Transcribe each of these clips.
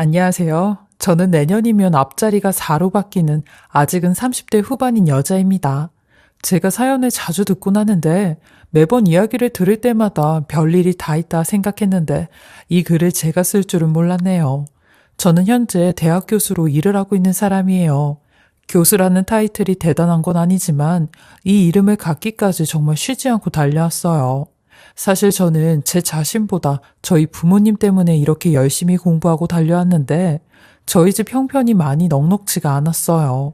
안녕하세요. 저는 내년이면 앞자리가 4로 바뀌는 아직은 30대 후반인 여자입니다. 제가 사연을 자주 듣곤 하는데 매번 이야기를 들을 때마다 별일이 다 있다 생각했는데 이 글을 제가 쓸 줄은 몰랐네요. 저는 현재 대학 교수로 일을 하고 있는 사람이에요. 교수라는 타이틀이 대단한 건 아니지만 이 이름을 갖기까지 정말 쉬지 않고 달려왔어요. 사실 저는 제 자신보다 저희 부모님 때문에 이렇게 열심히 공부하고 달려왔는데 저희 집 형편이 많이 넉넉지가 않았어요.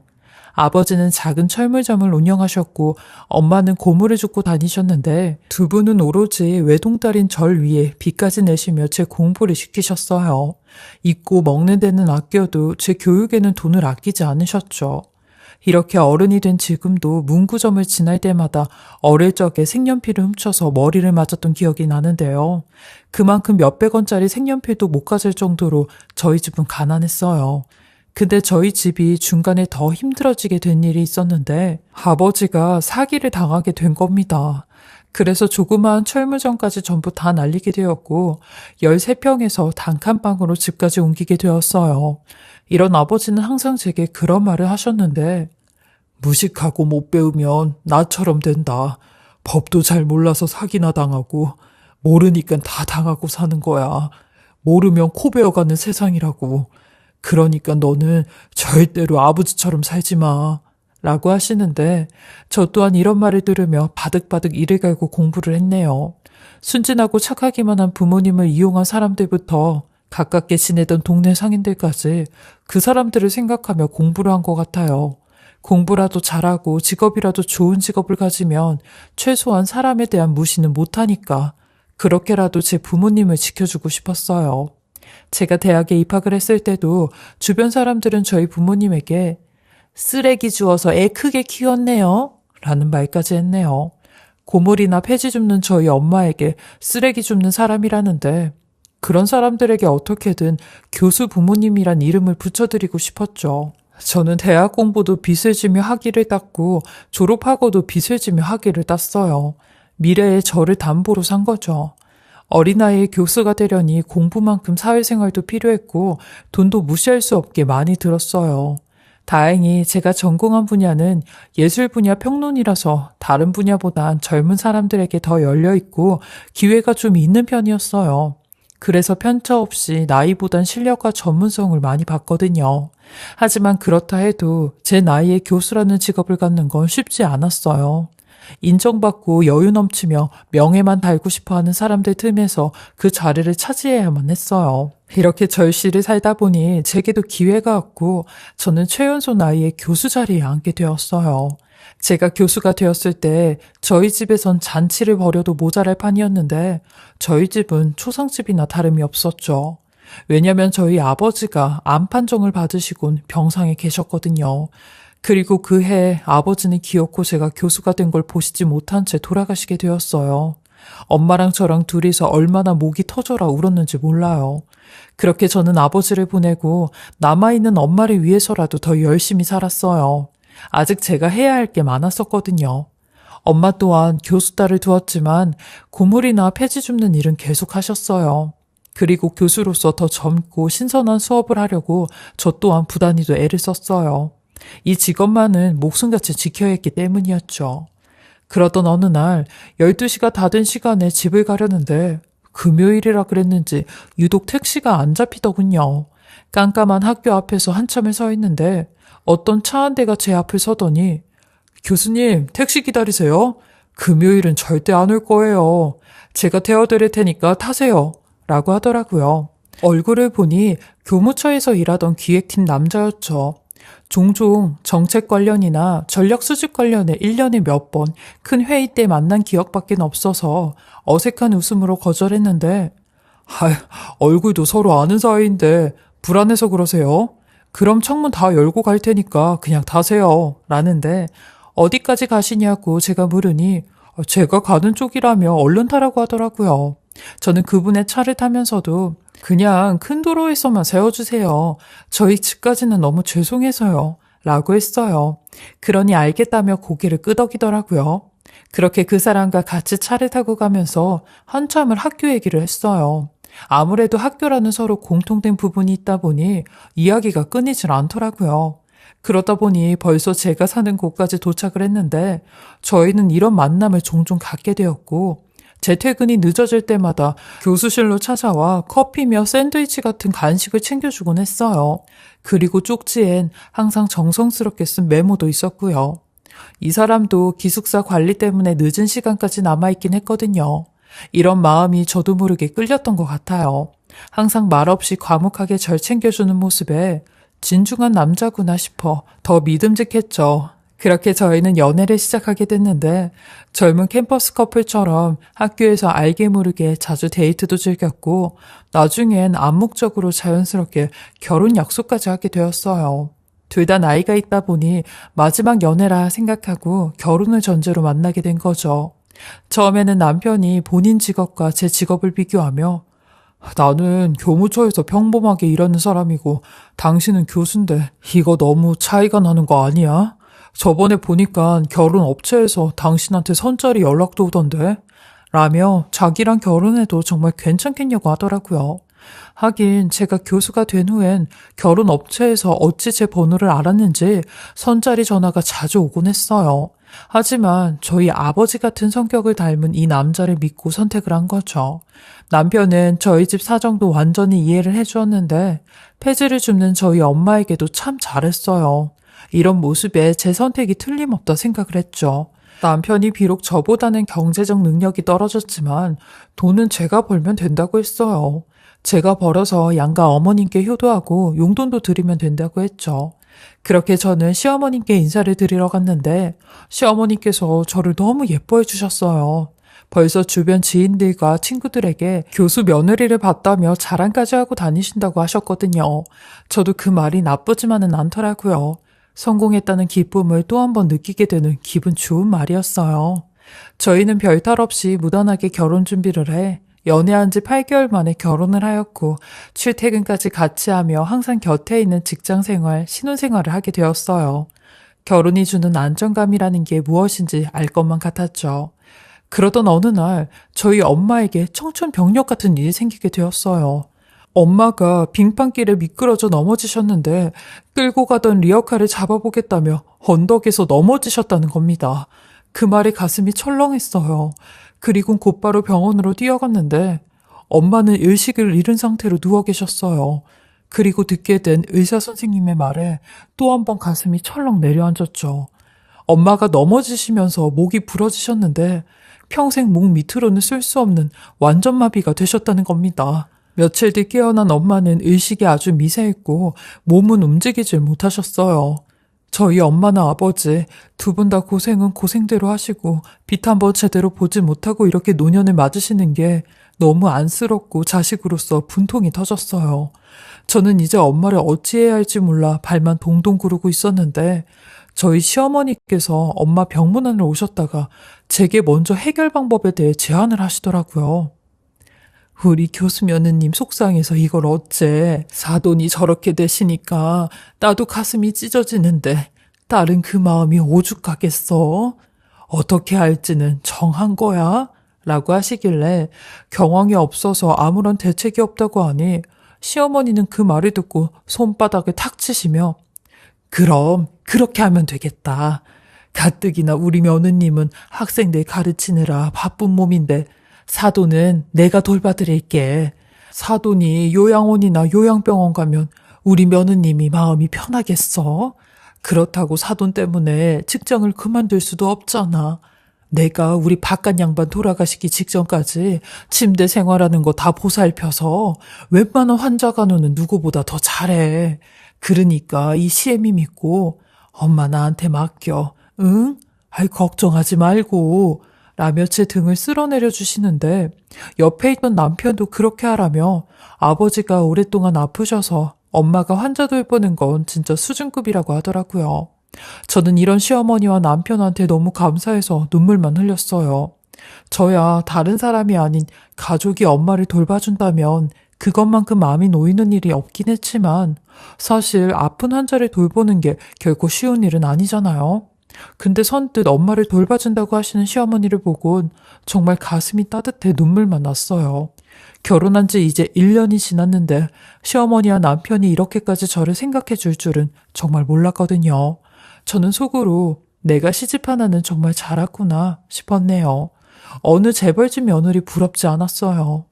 아버지는 작은 철물점을 운영하셨고 엄마는 고물을 줍고 다니셨는데 두 분은 오로지 외동딸인 절 위에 빚까지 내시며 제 공부를 시키셨어요. 입고 먹는 데는 아껴도 제 교육에는 돈을 아끼지 않으셨죠. 이렇게 어른이 된 지금도 문구점을 지날 때마다 어릴 적에 색연필을 훔쳐서 머리를 맞았던 기억이 나는데요. 그만큼 몇백 원짜리 색연필도 못 가질 정도로 저희 집은 가난했어요. 근데 저희 집이 중간에 더 힘들어지게 된 일이 있었는데 아버지가 사기를 당하게 된 겁니다. 그래서 조그마한 철물점까지 전부 다 날리게 되었고 13평에서 단칸방으로 집까지 옮기게 되었어요. 이런 아버지는 항상 제게 그런 말을 하셨는데 무식하고 못 배우면 나처럼 된다. 법도 잘 몰라서 사기나 당하고 모르니까 다 당하고 사는 거야. 모르면 코 베어가는 세상이라고. 그러니까 너는 절대로 아버지처럼 살지 마. 라고 하시는데 저 또한 이런 말을 들으며 바득바득 이를 갈고 공부를 했네요. 순진하고 착하기만 한 부모님을 이용한 사람들부터 가깝게 지내던 동네 상인들까지 그 사람들을 생각하며 공부를 한 것 같아요. 공부라도 잘하고 직업이라도 좋은 직업을 가지면 최소한 사람에 대한 무시는 못하니까 그렇게라도 제 부모님을 지켜주고 싶었어요. 제가 대학에 입학을 했을 때도 주변 사람들은 저희 부모님에게 쓰레기 주워서 애 크게 키웠네요. 라는 말까지 했네요. 고물이나 폐지 줍는 저희 엄마에게 쓰레기 줍는 사람이라는데 그런 사람들에게 어떻게든 교수 부모님이란 이름을 붙여드리고 싶었죠. 저는 대학 공부도 빚을 지며 학위를 땄고 졸업하고도 빚을 지며 학위를 땄어요. 미래의 저를 담보로 산 거죠. 어린아이의 교수가 되려니 공부만큼 사회생활도 필요했고 돈도 무시할 수 없게 많이 들었어요. 다행히 제가 전공한 분야는 예술 분야 평론이라서 다른 분야보단 젊은 사람들에게 더 열려있고 기회가 좀 있는 편이었어요. 그래서 편차 없이 나이보단 실력과 전문성을 많이 봤거든요. 하지만 그렇다 해도 제 나이에 교수라는 직업을 갖는 건 쉽지 않았어요. 인정받고 여유 넘치며 명예만 달고 싶어 하는 사람들 틈에서 그 자리를 차지해야만 했어요. 이렇게 절실히 살다 보니 제게도 기회가 왔고 저는 최연소 나이에 교수 자리에 앉게 되었어요. 제가 교수가 되었을 때 저희 집에선 잔치를 벌여도 모자랄 판이었는데 저희 집은 초상집이나 다름이 없었죠. 왜냐면 저희 아버지가 암 판정을 받으시곤 병상에 계셨거든요. 그리고 그 해 아버지는 기어코 제가 교수가 된 걸 보시지 못한 채 돌아가시게 되었어요. 엄마랑 저랑 둘이서 얼마나 목이 터져라 울었는지 몰라요. 그렇게 저는 아버지를 보내고 남아있는 엄마를 위해서라도 더 열심히 살았어요. 아직 제가 해야 할 게 많았었거든요. 엄마 또한 교수 딸을 두었지만 고물이나 폐지 줍는 일은 계속 하셨어요. 그리고 교수로서 더 젊고 신선한 수업을 하려고 저 또한 부단히도 애를 썼어요. 이 직업만은 목숨같이 지켜야 했기 때문이었죠. 그러던 어느 날 12시가 다 된 시간에 집을 가려는데 금요일이라 그랬는지 유독 택시가 안 잡히더군요. 깜깜한 학교 앞에서 한참을 서 있는데 어떤 차 한 대가 제 앞을 서더니 교수님 택시 기다리세요. 금요일은 절대 안 올 거예요. 제가 태워드릴 테니까 타세요. 라고 하더라고요. 얼굴을 보니 교무처에서 일하던 기획팀 남자였죠. 종종 정책 관련이나 전력 수집 관련에 1년에 몇 번 큰 회의 때 만난 기억밖에 없어서 어색한 웃음으로 거절했는데, 아, 얼굴도 서로 아는 사이인데 불안해서 그러세요? 그럼 창문 다 열고 갈 테니까 그냥 타세요. 라는데 어디까지 가시냐고 제가 물으니 제가 가는 쪽이라며 얼른 타라고 하더라고요. 저는 그분의 차를 타면서도 그냥 큰 도로에서만 세워주세요. 저희 집까지는 너무 죄송해서요. 라고 했어요. 그러니 알겠다며 고개를 끄덕이더라고요. 그렇게 그 사람과 같이 차를 타고 가면서 한참을 학교 얘기를 했어요. 아무래도 학교라는 서로 공통된 부분이 있다 보니 이야기가 끊이질 않더라고요. 그러다 보니 벌써 제가 사는 곳까지 도착을 했는데 저희는 이런 만남을 종종 갖게 되었고 제 퇴근이 늦어질 때마다 교수실로 찾아와 커피며 샌드위치 같은 간식을 챙겨주곤 했어요. 그리고 쪽지엔 항상 정성스럽게 쓴 메모도 있었고요. 이 사람도 기숙사 관리 때문에 늦은 시간까지 남아있긴 했거든요. 이런 마음이 저도 모르게 끌렸던 것 같아요. 항상 말없이 과묵하게 절 챙겨주는 모습에 진중한 남자구나 싶어 더 믿음직했죠. 그렇게 저희는 연애를 시작하게 됐는데 젊은 캠퍼스 커플처럼 학교에서 알게 모르게 자주 데이트도 즐겼고 나중엔 암묵적으로 자연스럽게 결혼 약속까지 하게 되었어요. 둘 다 나이가 있다 보니 마지막 연애라 생각하고 결혼을 전제로 만나게 된 거죠. 처음에는 남편이 본인 직업과 제 직업을 비교하며 나는 교무처에서 평범하게 일하는 사람이고 당신은 교수인데 이거 너무 차이가 나는 거 아니야? 저번에 보니까 결혼 업체에서 당신한테 선짜리 연락도 오던데? 라며 자기랑 결혼해도 정말 괜찮겠냐고 하더라고요. 하긴 제가 교수가 된 후엔 결혼 업체에서 어찌 제 번호를 알았는지 선짜리 전화가 자주 오곤 했어요. 하지만 저희 아버지 같은 성격을 닮은 이 남자를 믿고 선택을 한 거죠. 남편은 저희 집 사정도 완전히 이해를 해주었는데 폐지를 줍는 저희 엄마에게도 참 잘했어요. 이런 모습에 제 선택이 틀림없다 생각을 했죠. 남편이 비록 저보다는 경제적 능력이 떨어졌지만 돈은 제가 벌면 된다고 했어요. 제가 벌어서 양가 어머님께 효도하고 용돈도 드리면 된다고 했죠. 그렇게 저는 시어머님께 인사를 드리러 갔는데 시어머니께서 저를 너무 예뻐해 주셨어요. 벌써 주변 지인들과 친구들에게 교수 며느리를 봤다며 자랑까지 하고 다니신다고 하셨거든요. 저도 그 말이 나쁘지만은 않더라고요. 성공했다는 기쁨을 또 한 번 느끼게 되는 기분 좋은 말이었어요. 저희는 별탈 없이 무던하게 결혼 준비를 해 연애한 지 8개월 만에 결혼을 하였고 출퇴근까지 같이 하며 항상 곁에 있는 직장 생활, 신혼 생활을 하게 되었어요. 결혼이 주는 안정감이라는 게 무엇인지 알 것만 같았죠. 그러던 어느 날 저희 엄마에게 청춘 병력 같은 일이 생기게 되었어요. 엄마가 빙판길에 미끄러져 넘어지셨는데 끌고 가던 리어카를 잡아보겠다며 언덕에서 넘어지셨다는 겁니다. 그 말에 가슴이 철렁했어요. 그리고 곧바로 병원으로 뛰어갔는데 엄마는 의식을 잃은 상태로 누워 계셨어요. 그리고 듣게 된 의사 선생님의 말에 또 한 번 가슴이 철렁 내려앉았죠. 엄마가 넘어지시면서 목이 부러지셨는데 평생 목 밑으로는 쓸 수 없는 완전 마비가 되셨다는 겁니다. 며칠 뒤 깨어난 엄마는 의식이 아주 미세했고 몸은 움직이질 못하셨어요. 저희 엄마나 아버지 두 분 다 고생은 고생대로 하시고 빛 한번 제대로 보지 못하고 이렇게 노년을 맞으시는 게 너무 안쓰럽고 자식으로서 분통이 터졌어요. 저는 이제 엄마를 어찌해야 할지 몰라 발만 동동 구르고 있었는데 저희 시어머니께서 엄마 병문안을 오셨다가 제게 먼저 해결 방법에 대해 제안을 하시더라고요. 우리 교수 며느님 속상해서 이걸 어째 사돈이 저렇게 되시니까 나도 가슴이 찢어지는데 딸은 그 마음이 오죽하겠어? 어떻게 할지는 정한 거야? 라고 하시길래 경황이 없어서 아무런 대책이 없다고 하니 시어머니는 그 말을 듣고 손바닥을 탁 치시며 그럼 그렇게 하면 되겠다. 가뜩이나 우리 며느님은 학생들 가르치느라 바쁜 몸인데 사돈은 내가 돌봐드릴게. 사돈이 요양원이나 요양병원 가면 우리 며느님이 마음이 편하겠어? 그렇다고 사돈 때문에 직장을 그만둘 수도 없잖아. 내가 우리 바깥 양반 돌아가시기 직전까지 침대 생활하는 거 다 보살펴서 웬만한 환자 간호는 누구보다 더 잘해. 그러니까 이 시애미 믿고 엄마 나한테 맡겨. 응? 아이 걱정하지 말고. 라며 제 등을 쓸어내려 주시는데 옆에 있던 남편도 그렇게 하라며 아버지가 오랫동안 아프셔서 엄마가 환자 돌보는 건 진짜 수준급이라고 하더라고요. 저는 이런 시어머니와 남편한테 너무 감사해서 눈물만 흘렸어요. 저야 다른 사람이 아닌 가족이 엄마를 돌봐준다면 그것만큼 마음이 놓이는 일이 없긴 했지만 사실 아픈 환자를 돌보는 게 결코 쉬운 일은 아니잖아요. 근데 선뜻 엄마를 돌봐준다고 하시는 시어머니를 보곤 정말 가슴이 따뜻해 눈물만 났어요. 결혼한 지 이제 1년이 지났는데 시어머니와 남편이 이렇게까지 저를 생각해 줄 줄은 정말 몰랐거든요. 저는 속으로 내가 시집 하나는 정말 잘했구나 싶었네요. 어느 재벌집 며느리 부럽지 않았어요.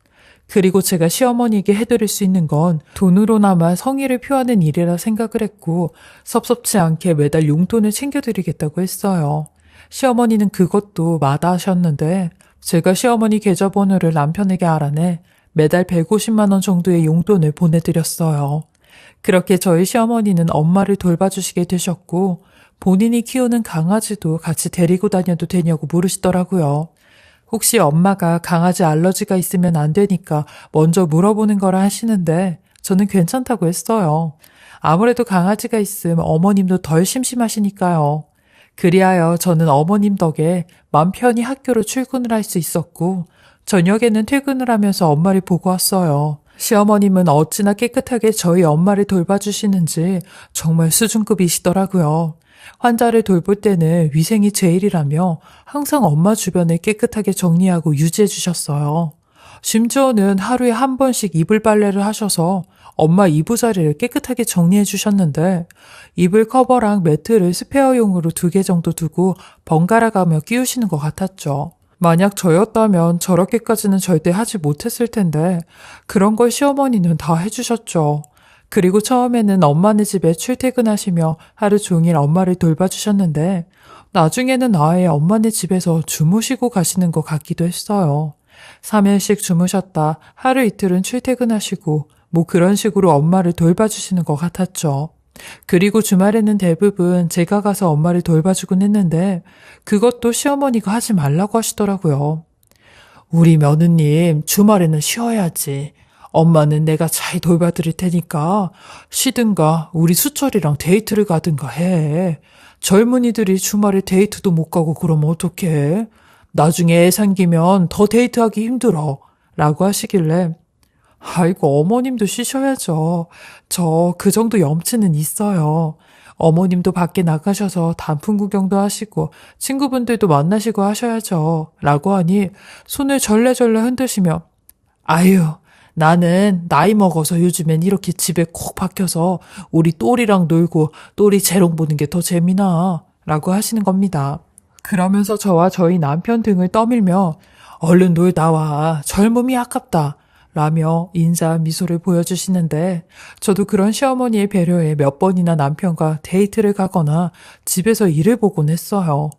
그리고 제가 시어머니에게 해드릴 수 있는 건 돈으로나마 성의를 표하는 일이라 생각을 했고 섭섭치 않게 매달 용돈을 챙겨드리겠다고 했어요. 시어머니는 그것도 마다하셨는데 제가 시어머니 계좌번호를 남편에게 알아내 매달 150만 원 정도의 용돈을 보내드렸어요. 그렇게 저희 시어머니는 엄마를 돌봐주시게 되셨고 본인이 키우는 강아지도 같이 데리고 다녀도 되냐고 물으시더라고요. 혹시 엄마가 강아지 알러지가 있으면 안 되니까 먼저 물어보는 거라 하시는데 저는 괜찮다고 했어요. 아무래도 강아지가 있음 어머님도 덜 심심하시니까요. 그리하여 저는 어머님 덕에 맘 편히 학교로 출근을 할 수 있었고 저녁에는 퇴근을 하면서 엄마를 보고 왔어요. 시어머님은 어찌나 깨끗하게 저희 엄마를 돌봐주시는지 정말 수준급이시더라고요. 환자를 돌볼 때는 위생이 제일이라며 항상 엄마 주변을 깨끗하게 정리하고 유지해 주셨어요. 심지어는 하루에 한 번씩 이불 빨래를 하셔서 엄마 이부자리를 깨끗하게 정리해 주셨는데 이불 커버랑 매트를 스페어용으로 두 개 정도 두고 번갈아 가며 끼우시는 것 같았죠. 만약 저였다면 저렇게까지는 절대 하지 못했을 텐데 그런 걸 시어머니는 다 해주셨죠. 그리고 처음에는 엄마네 집에 출퇴근하시며 하루 종일 엄마를 돌봐주셨는데 나중에는 아예 엄마네 집에서 주무시고 가시는 것 같기도 했어요. 3일씩 주무셨다 하루 이틀은 출퇴근하시고 뭐 그런 식으로 엄마를 돌봐주시는 것 같았죠. 그리고 주말에는 대부분 제가 가서 엄마를 돌봐주곤 했는데 그것도 시어머니가 하지 말라고 하시더라고요. 우리 며느님 주말에는 쉬어야지. 엄마는 내가 잘 돌봐드릴 테니까 쉬든가 우리 수철이랑 데이트를 가든가 해. 젊은이들이 주말에 데이트도 못 가고 그러면 어떡해. 나중에 애 생기면 더 데이트하기 힘들어. 라고 하시길래 아이고 어머님도 쉬셔야죠. 저 그 정도 염치는 있어요. 어머님도 밖에 나가셔서 단풍 구경도 하시고 친구분들도 만나시고 하셔야죠. 라고 하니 손을 절레절레 흔드시며 아유 나는 나이 먹어서 요즘엔 이렇게 집에 콕 박혀서 우리 또리랑 놀고 또리 재롱 보는 게 더 재미나. 라고 하시는 겁니다. 그러면서 저와 저희 남편 등을 떠밀며 얼른 놀다 와. 젊음이 아깝다. 라며 인자 미소를 보여주시는데 저도 그런 시어머니의 배려에 몇 번이나 남편과 데이트를 가거나 집에서 일을 보곤 했어요.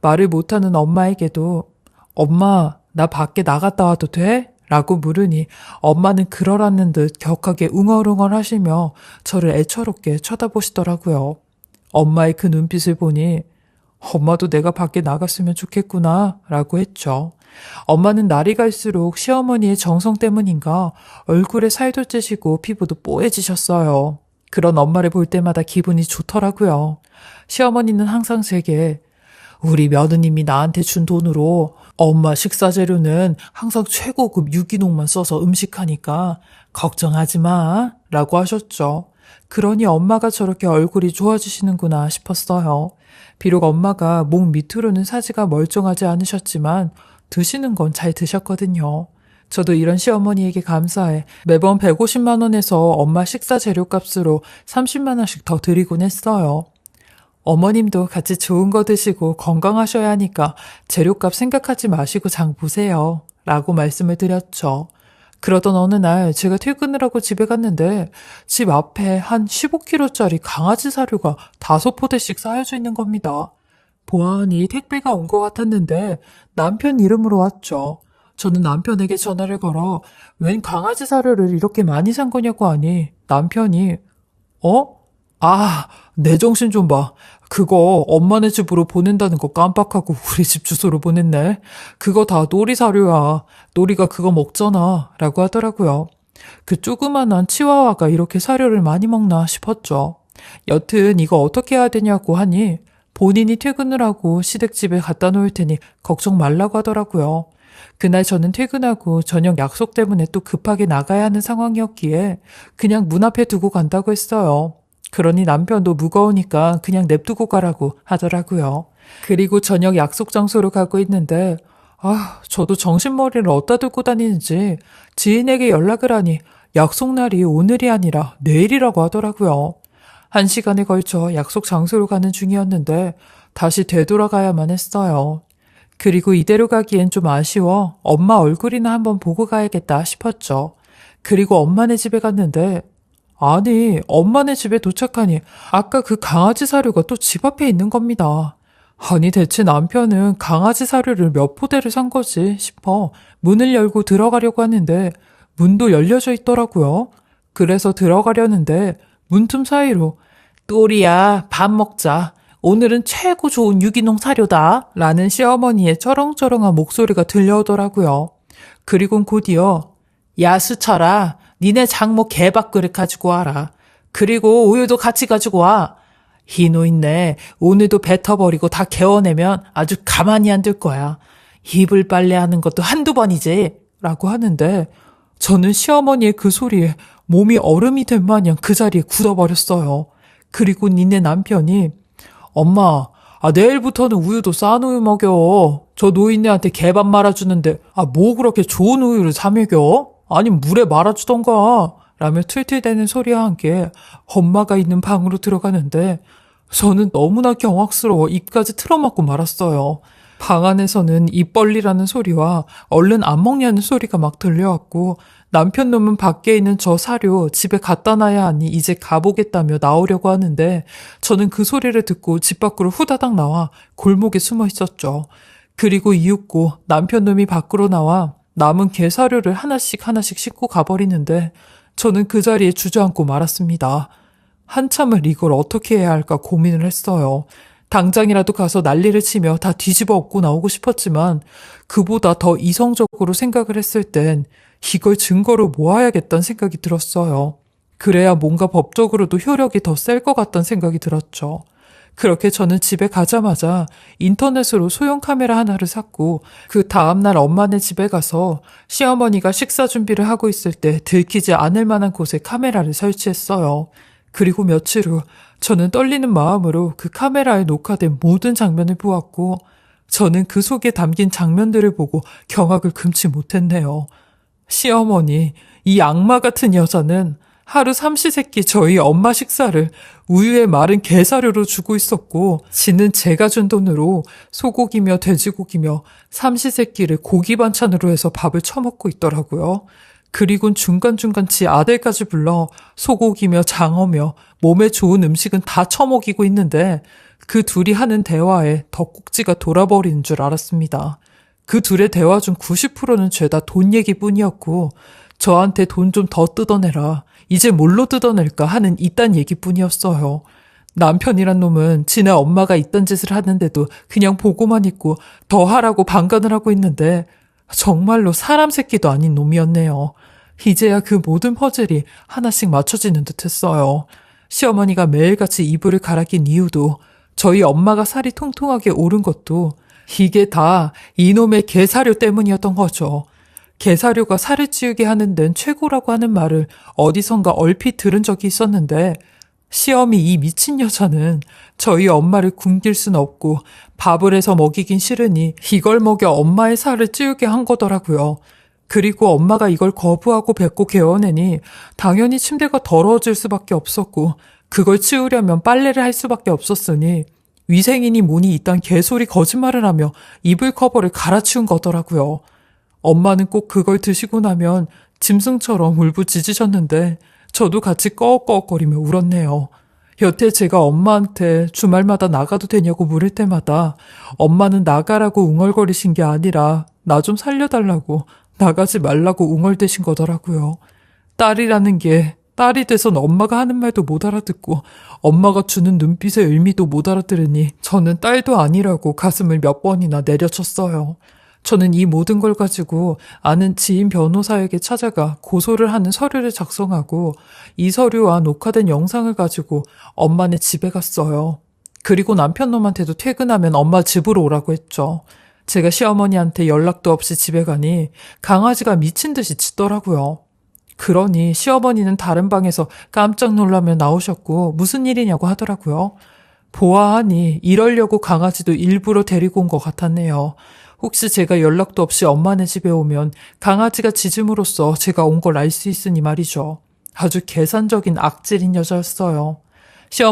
말을 못하는 엄마에게도 엄마, 나 밖에 나갔다 와도 돼? 라고 물으니 엄마는 그러라는 듯 격하게 웅얼웅얼 하시며 저를 애처롭게 쳐다보시더라고요. 엄마의 그 눈빛을 보니 엄마도 내가 밖에 나갔으면 좋겠구나 라고 했죠. 엄마는 날이 갈수록 시어머니의 정성 때문인가 얼굴에 살도 찌시고 피부도 뽀얘지셨어요. 그런 엄마를 볼 때마다 기분이 좋더라고요. 시어머니는 항상 제게 우리 며느님이 나한테 준 돈으로 엄마 식사 재료는 항상 최고급 유기농만 써서 음식하니까 걱정하지 마. 라고 하셨죠. 그러니 엄마가 저렇게 얼굴이 좋아지시는구나 싶었어요. 비록 엄마가 목 밑으로는 사지가 멀쩡하지 않으셨지만 드시는 건 잘 드셨거든요. 저도 이런 시어머니에게 감사해 매번 150만 원에서 엄마 식사 재료값으로 30만 원씩 더 드리곤 했어요. 어머님도 같이 좋은 거 드시고 건강하셔야 하니까 재료값 생각하지 마시고 장 보세요. 라고 말씀을 드렸죠. 그러던 어느 날 제가 퇴근을 하고 집에 갔는데 집 앞에 한 15kg짜리 강아지 사료가 다섯 포대씩 쌓여져 있는 겁니다. 보아하니 택배가 온 것 같았는데 남편 이름으로 왔죠. 저는 남편에게 전화를 걸어 웬 강아지 사료를 이렇게 많이 산 거냐고 하니 남편이 어? 아, 내 정신 좀 봐. 그거 엄마네 집으로 보낸다는 거 깜빡하고 우리 집 주소로 보냈네. 그거 다 놀이 사료야. 놀이가 그거 먹잖아. 라고 하더라고요. 그 조그만한 치와와가 이렇게 사료를 많이 먹나 싶었죠. 여튼 이거 어떻게 해야 되냐고 하니 본인이 퇴근을 하고 시댁집에 갖다 놓을 테니 걱정 말라고 하더라고요. 그날 저는 퇴근하고 저녁 약속 때문에 또 급하게 나가야 하는 상황이었기에 그냥 문 앞에 두고 간다고 했어요. 그러니 남편도 무거우니까 그냥 냅두고 가라고 하더라고요. 그리고 저녁 약속 장소로 가고 있는데 아, 저도 정신머리를 어디다 두고 다니는지 지인에게 연락을 하니 약속 날이 오늘이 아니라 내일이라고 하더라고요. 한 시간에 걸쳐 약속 장소로 가는 중이었는데 다시 되돌아가야만 했어요. 그리고 이대로 가기엔 좀 아쉬워 엄마 얼굴이나 한번 보고 가야겠다 싶었죠. 그리고 엄마네 집에 갔는데 아니 엄마네 집에 도착하니 아까 그 강아지 사료가 또 집 앞에 있는 겁니다. 아니 대체 남편은 강아지 사료를 몇 포대를 산 거지 싶어 문을 열고 들어가려고 하는데 문도 열려져 있더라고요. 그래서 들어가려는데 문틈 사이로 또리야 밥 먹자. 오늘은 최고 좋은 유기농 사료다. 라는 시어머니의 쩌렁쩌렁한 목소리가 들려오더라고요. 그리곤 곧이어 야 수철아 니네 장모 개밥 그릇 가지고 와라. 그리고 우유도 같이 가지고 와. 희노 있네. 오늘도 뱉어버리고 다 개워내면 아주 가만히 안 둘 거야. 이불 빨래하는 것도 한두 번이지. 라고 하는데 저는 시어머니의 그 소리에 몸이 얼음이 된 마냥 그 자리에 굳어버렸어요. 그리고 니네 남편이 엄마 아 내일부터는 우유도 싼 우유 먹여. 저 노인네한테 개밥 말아주는데 아 뭐 그렇게 좋은 우유를 사 먹여? 아니 물에 말아주던가. 라며 툴툴대는 소리와 함께 엄마가 있는 방으로 들어가는데 저는 너무나 경악스러워 입까지 틀어막고 말았어요. 방 안에서는 입 벌리라는 소리와 얼른 안 먹냐는 소리가 막 들려왔고 남편 놈은 밖에 있는 저 사료 집에 갖다 놔야 하니 이제 가보겠다며 나오려고 하는데 저는 그 소리를 듣고 집 밖으로 후다닥 나와 골목에 숨어 있었죠. 그리고 이윽고 남편 놈이 밖으로 나와 남은 게 사료를 하나씩 하나씩 씻고 가버리는데 저는 그 자리에 주저앉고 말았습니다. 한참을 이걸 어떻게 해야 할까 고민을 했어요. 당장이라도 가서 난리를 치며 다 뒤집어 엎고 나오고 싶었지만 그보다 더 이성적으로 생각을 했을 땐 이걸 증거로 모아야겠다는 생각이 들었어요. 그래야 뭔가 법적으로도 효력이 더 셀 것 같다는 생각이 들었죠. 그렇게 저는 집에 가자마자 인터넷으로 소형 카메라 하나를 샀고 그 다음날 엄마네 집에 가서 시어머니가 식사 준비를 하고 있을 때 들키지 않을 만한 곳에 카메라를 설치했어요. 그리고 며칠 후 저는 떨리는 마음으로 그 카메라에 녹화된 모든 장면을 보았고 저는 그 속에 담긴 장면들을 보고 경악을 금치 못했네요. 시어머니, 이 악마 같은 여자는 하루 삼시세끼 저희 엄마 식사를 우유에 마른 게사료로 주고 있었고, 지는 제가 준 돈으로 소고기며 돼지고기며 삼시세끼를 고기 반찬으로 해서 밥을 처먹고 있더라고요. 그리곤 중간중간 지 아들까지 불러 소고기며 장어며 몸에 좋은 음식은 다 처먹이고 있는데 그 둘이 하는 대화에 덕꼭지가 돌아버리는 줄 알았습니다. 그 둘의 대화 중 90%는 죄다 돈 얘기뿐이었고 저한테 돈 좀 더 뜯어내라. 이제 뭘로 뜯어낼까 하는 이딴 얘기뿐이었어요. 남편이란 놈은 지네 엄마가 있던 짓을 하는데도 그냥 보고만 있고 더 하라고 방관을 하고 있는데 정말로 사람 새끼도 아닌 놈이었네요. 이제야 그 모든 퍼즐이 하나씩 맞춰지는 듯 했어요. 시어머니가 매일같이 이불을 갈아 낀 이유도 저희 엄마가 살이 통통하게 오른 것도 이게 다 이놈의 개사료 때문이었던 거죠. 개사료가 살을 찌우게 하는 데는 최고라고 하는 말을 어디선가 얼핏 들은 적이 있었는데 시험이 이 미친 여자는 저희 엄마를 굶길 순 없고 밥을 해서 먹이긴 싫으니 이걸 먹여 엄마의 살을 찌우게 한 거더라고요. 그리고 엄마가 이걸 거부하고 뱉고 개워내니 당연히 침대가 더러워질 수밖에 없었고 그걸 치우려면 빨래를 할 수밖에 없었으니 위생이니 뭐니 이딴 개소리 거짓말을 하며 이불 커버를 갈아치운 거더라고요. 엄마는 꼭 그걸 드시고 나면 짐승처럼 울부짖으셨는데 저도 같이 꺼억꺼억거리며 울었네요. 여태 제가 엄마한테 주말마다 나가도 되냐고 물을 때마다 엄마는 나가라고 웅얼거리신 게 아니라 나 좀 살려달라고 나가지 말라고 웅얼대신 거더라고요. 딸이라는 게 딸이 돼선 엄마가 하는 말도 못 알아듣고 엄마가 주는 눈빛의 의미도 못 알아들으니 저는 딸도 아니라고 가슴을 몇 번이나 내려쳤어요. 저는 이 모든 걸 가지고 아는 지인 변호사에게 찾아가 고소를 하는 서류를 작성하고 이 서류와 녹화된 영상을 가지고 엄마네 집에 갔어요. 그리고 남편 놈한테도 퇴근하면 엄마 집으로 오라고 했죠. 제가 시어머니한테 연락도 없이 집에 가니 강아지가 미친 듯이 짖더라고요. 그러니 시어머니는 다른 방에서 깜짝 놀라며 나오셨고 무슨 일이냐고 하더라고요. 보아하니 이러려고 강아지도 일부러 데리고 온 것 같았네요. 혹시 제가 연락도 없이 엄마네 집에 오면 강아지가 짖음으로써 제가 온 걸 알 수 있으니 말이죠. 아주 계산적인 악질인 여자였어요. 시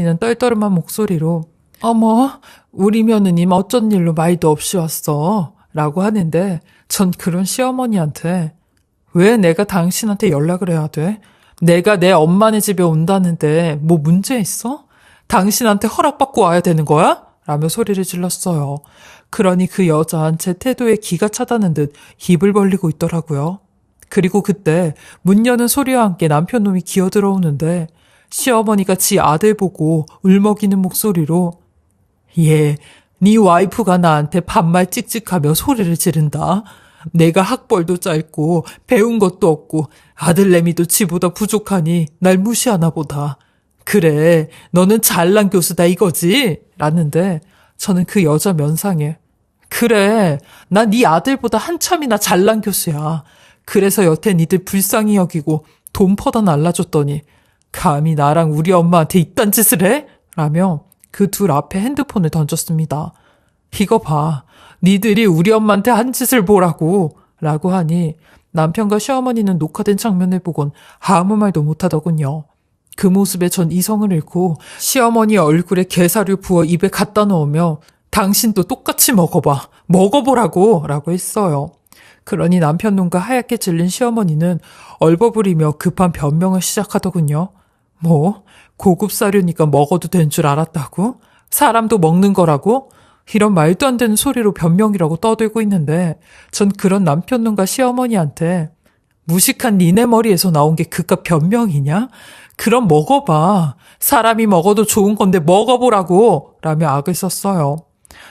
어머 언니는 떨떠름한 목소리로 어머 우리 며느님 어쩐 일로 말도 없이 왔어 라고 하는데 전 그런 시어머니한테 왜 내가 당신한테 연락을 해야 돼? 내가 내 엄마네 집에 온다는데 뭐 문제 있어? 당신한테 허락받고 와야 되는 거야? 라며 소리를 질렀어요. 그러니 그 여자는 제 태도에 기가 차다는 듯 입을 벌리고 있더라고요. 그리고 그때 문 여는 소리와 함께 남편 놈이 기어 들어오는데 시어머니가 지 아들 보고 울먹이는 목소리로 얘, 네 와이프가 나한테 반말 찍찍하며 소리를 지른다. 내가 학벌도 짧고 배운 것도 없고 아들내미도 지보다 부족하니 날 무시하나 보다. 그래, 너는 잘난 교수다 이거지? 라는데 저는 그 여자 면상에 그래, 난네 아들보다 한참이나 잘난 교수야. 그래서 여태 니들 불쌍히 여기고 돈 퍼다 날라줬더니 감히 나랑 우리 엄마한테 이딴 짓을 해? 라며 그 둘 앞에 핸드폰을 던졌습니다. 이거 봐. 니들이 우리 엄마한테 한 짓을 보라고. 라고 하니 남편과 시어머니는 녹화된 장면을 보곤 아무 말도 못하더군요. 그 모습에 전 이성을 잃고 시어머니 얼굴에 게사류 부어 입에 갖다 넣으며 당신도 똑같이 먹어봐. 먹어보라고. 라고 했어요. 그러니 남편 눈과 하얗게 질린 시어머니는 얼버무리며 급한 변명을 시작하더군요. 뭐, 고급 사료니까 먹어도 된 줄 알았다고? 사람도 먹는 거라고? 이런 말도 안 되는 소리로 변명이라고 떠들고 있는데, 전 그런 남편 눈과 시어머니한테, 무식한 니네 머리에서 나온 게 그깟 변명이냐? 그럼 먹어봐. 사람이 먹어도 좋은 건데 먹어보라고! 라며 악을 썼어요.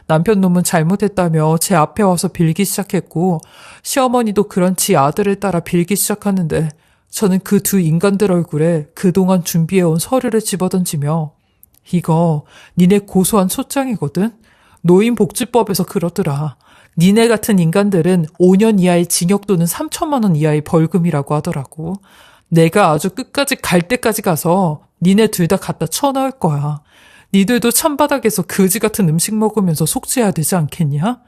남편 놈은 잘못했다며 제 앞에 와서 빌기 시작했고, 시어머니도 그런 지 아들을 따라 빌기 시작하는데, 저는 그 두 인간들 얼굴에 그동안 준비해온 서류를 집어던지며 이거 니네 고소한 소장이거든? 노인복지법에서 그러더라. 니네 같은 인간들은 5년 이하의 징역 또는 3천만 원 이하의 벌금이라고 하더라고. 내가 아주 끝까지 갈 때까지 가서 니네 둘 다 갖다 쳐넣을 거야. 니들도 찬바닥에서 거지 같은 음식 먹으면서 속죄해야 되지 않겠냐?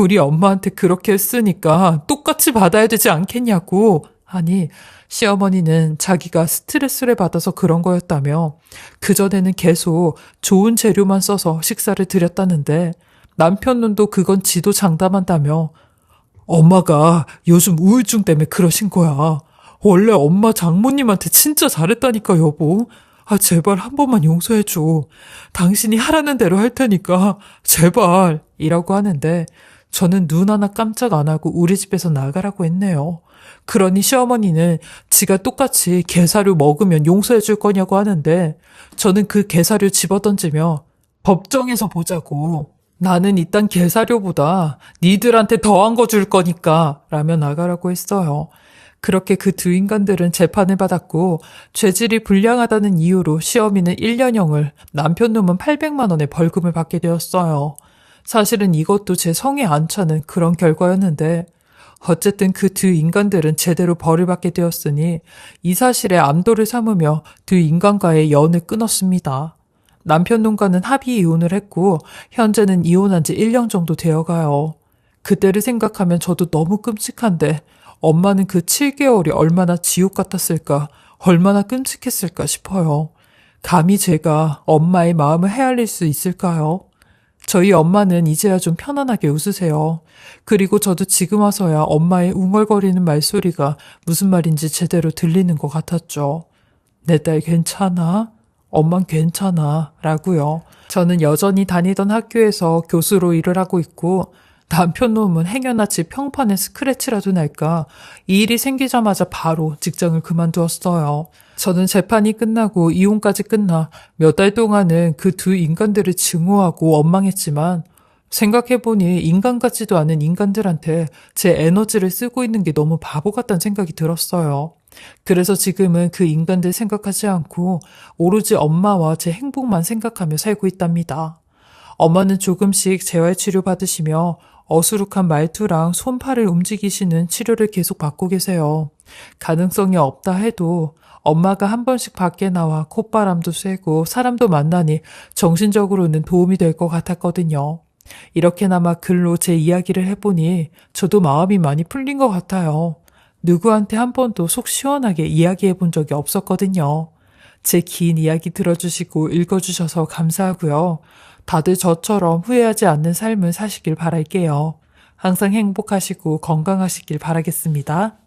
우리 엄마한테 그렇게 했으니까 똑같이 받아야 되지 않겠냐고. 아니, 시어머니는 자기가 스트레스를 받아서 그런 거였다며 그전에는 계속 좋은 재료만 써서 식사를 드렸다는데 남편 눈도 그건 지도 장담한다며 엄마가 요즘 우울증 때문에 그러신 거야. 원래 엄마 장모님한테 진짜 잘했다니까 여보. 아 제발 한 번만 용서해줘. 당신이 하라는 대로 할 테니까 제발 이라고 하는데 저는 눈 하나 깜짝 안 하고 우리 집에서 나가라고 했네요. 그러니 시어머니는 지가 똑같이 게사료 먹으면 용서해 줄 거냐고 하는데 저는 그 게사료 집어던지며 법정에서 보자고. 나는 일단 게사료보다 니들한테 더한 거 줄 거니까 라며 나가라고 했어요. 그렇게 그 두 인간들은 재판을 받았고 죄질이 불량하다는 이유로 시어미는 1년형을 남편 놈은 800만 원의 벌금을 받게 되었어요. 사실은 이것도 제 성에 안 차는 그런 결과였는데 어쨌든 그 두 인간들은 제대로 벌을 받게 되었으니 이 사실에 암도를 삼으며 두 인간과의 연을 끊었습니다. 남편 놈과는 합의 이혼을 했고 현재는 이혼한 지 1년 정도 되어가요. 그때를 생각하면 저도 너무 끔찍한데 엄마는 그 7개월이 얼마나 지옥 같았을까, 얼마나 끔찍했을까 싶어요. 감히 제가 엄마의 마음을 헤아릴 수 있을까요? 저희 엄마는 이제야 좀 편안하게 웃으세요. 그리고 저도 지금 와서야 엄마의 웅얼거리는 말소리가 무슨 말인지 제대로 들리는 것 같았죠. 내 딸 괜찮아? 엄만 괜찮아. 라고요. 저는 여전히 다니던 학교에서 교수로 일을 하고 있고 남편 놈은 행여나치 평판에 스크래치라도 날까 이 일이 생기자마자 바로 직장을 그만두었어요. 저는 재판이 끝나고 이혼까지 끝나 몇 달 동안은 그 두 인간들을 증오하고 원망했지만 생각해보니 인간 같지도 않은 인간들한테 제 에너지를 쓰고 있는 게 너무 바보 같다는 생각이 들었어요. 그래서 지금은 그 인간들 생각하지 않고 오로지 엄마와 제 행복만 생각하며 살고 있답니다. 엄마는 조금씩 재활치료 받으시며 어수룩한 말투랑 손팔을 움직이시는 치료를 계속 받고 계세요. 가능성이 없다 해도 엄마가 한 번씩 밖에 나와 콧바람도 쐬고 사람도 만나니 정신적으로는 도움이 될 것 같았거든요. 이렇게나마 글로 제 이야기를 해보니 저도 마음이 많이 풀린 것 같아요. 누구한테 한 번도 속 시원하게 이야기해 본 적이 없었거든요. 제 긴 이야기 들어주시고 읽어주셔서 감사하고요. 다들 저처럼 후회하지 않는 삶을 사시길 바랄게요. 항상 행복하시고 건강하시길 바라겠습니다.